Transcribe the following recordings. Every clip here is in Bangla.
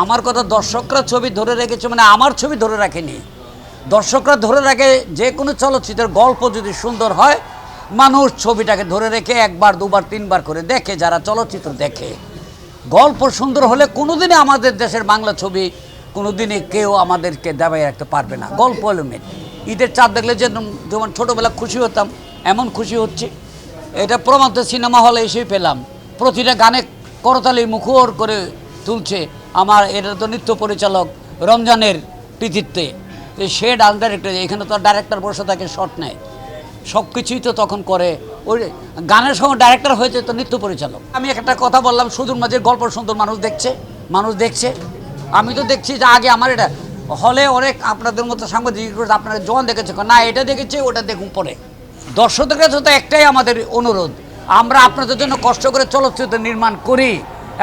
আমার কথা দর্শকরা ছবি ধরে রেখেছে মানে আমার ছবি ধরে রাখেনি। দর্শকরা ধরে রাখে যে কোনো চলচ্চিত্রের গল্প যদি সুন্দর হয়, মানুষ ছবিটাকে ধরে রেখে একবার, দুবার, তিনবার করে দেখে, যারা চলচ্চিত্র দেখে। গল্প সুন্দর হলে কোনোদিনই আমাদের দেশের বাংলা ছবি কোনোদিনই কেউ আমাদেরকে দাবাই রাখতে পারবে না। গল্প হলো মেন। ঈদের চাঁদ দেখলে যে যেমন ছোটোবেলা খুশি হতাম, এমন খুশি হচ্ছে। এটা প্রমাণ সিনেমা হলে এসেই পেলাম। প্রতিটা গানে করতালি মুখর করে তুলছে। আমার এটা তো নৃত্য পরিচালক রমজানের কৃতিত্বে। সে ডান্স ডাইরেক্টর এখানে তো ডাইরেক্টর বসে থাকে শট নেয়। সব কিছুই তো তখন করে। ওই গানের সঙ্গে ডাইরেক্টর হয়েছে তো নৃত্য পরিচালক। আমি একটা কথা বললাম, সুদূর মাঝে গল্প সুন্দর মানুষ দেখছে মানুষ দেখছে। আমি তো দেখছি যে আগে আমার এটা, হলে অনেক আপনাদের মতো সাংবাদিক আপনারা জোয়ান দেখেছে, না, এটা দেখেছে, ওটা দেখুন পরে। দর্শকদের কাছে তো একটাই আমাদের অনুরোধ, আমরা আপনাদের জন্য কষ্ট করে চলচ্চিত্র নির্মাণ করি।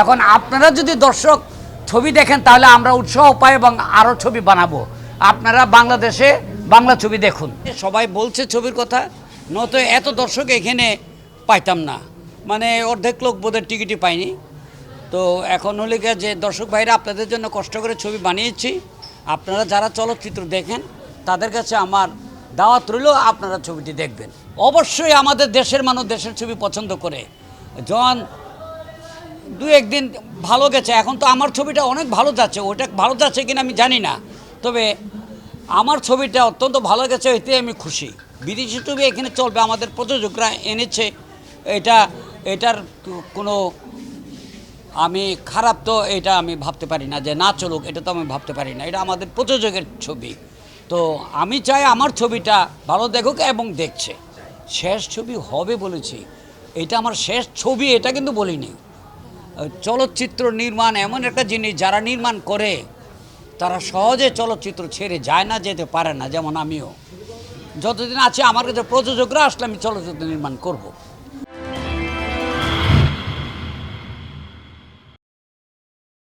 এখন আপনারা যদি দর্শক ছবি দেখেন, তাহলে আমরা উৎসাহ পাই এবং আরও ছবি বানাবো। আপনারা বাংলাদেশে বাংলা ছবি দেখুন। সবাই বলছে ছবির কথা, নয়তো এত দর্শক এখানে পাইতাম না। মানে অর্ধেক লোক বোধহয় টিকিটই পাইনি তো এখন হলে যে দর্শক ভাইরা আপনাদের জন্য কষ্ট করে ছবি বানিয়েছি, আপনারা যারা চলচ্চিত্র দেখেন, তাদের কাছে আমার দাওয়াত রইল, আপনারা ছবিটি দেখবেন। অবশ্যই আমাদের দেশের মানুষ দেশের ছবি পছন্দ করে। জন দু একদিন ভালো গেছে। এখন তো আমার ছবিটা অনেক ভালো যাচ্ছে। ওটা ভালো যাচ্ছে কিনা আমি জানি না। তবে আমার ছবিটা অত্যন্ত ভালো গেছে, এতে আমি খুশি। বিদেশি ছবি এখানে চলবে, আমাদের প্রযোজকরা এনেছে। এটা, এটার কোনো আমি খারাপ তো এটা আমি ভাবতে পারি না যে না চলুক, এটা তো আমি ভাবতে পারি না। এটা আমাদের প্রযোজকের ছবি। তো আমি চাই আমার ছবিটা ভালো দেখুক এবং দেখছে। শেষ ছবি হবে বলেছি। এটা আমার শেষ ছবি, এটা কিন্তু বলিনি। চলচ্চিত্র নির্মাণ এমন একটা জিনিস যারা নির্মাণ করে, তারা সহজে চলচ্চিত্র ছেড়ে যায় না, যেতে পারে না, যেমন আমিও। যতদিন আছে আমার কাছে প্রযোজকরা আসলে আমি চলচ্চিত্র নির্মাণ করব।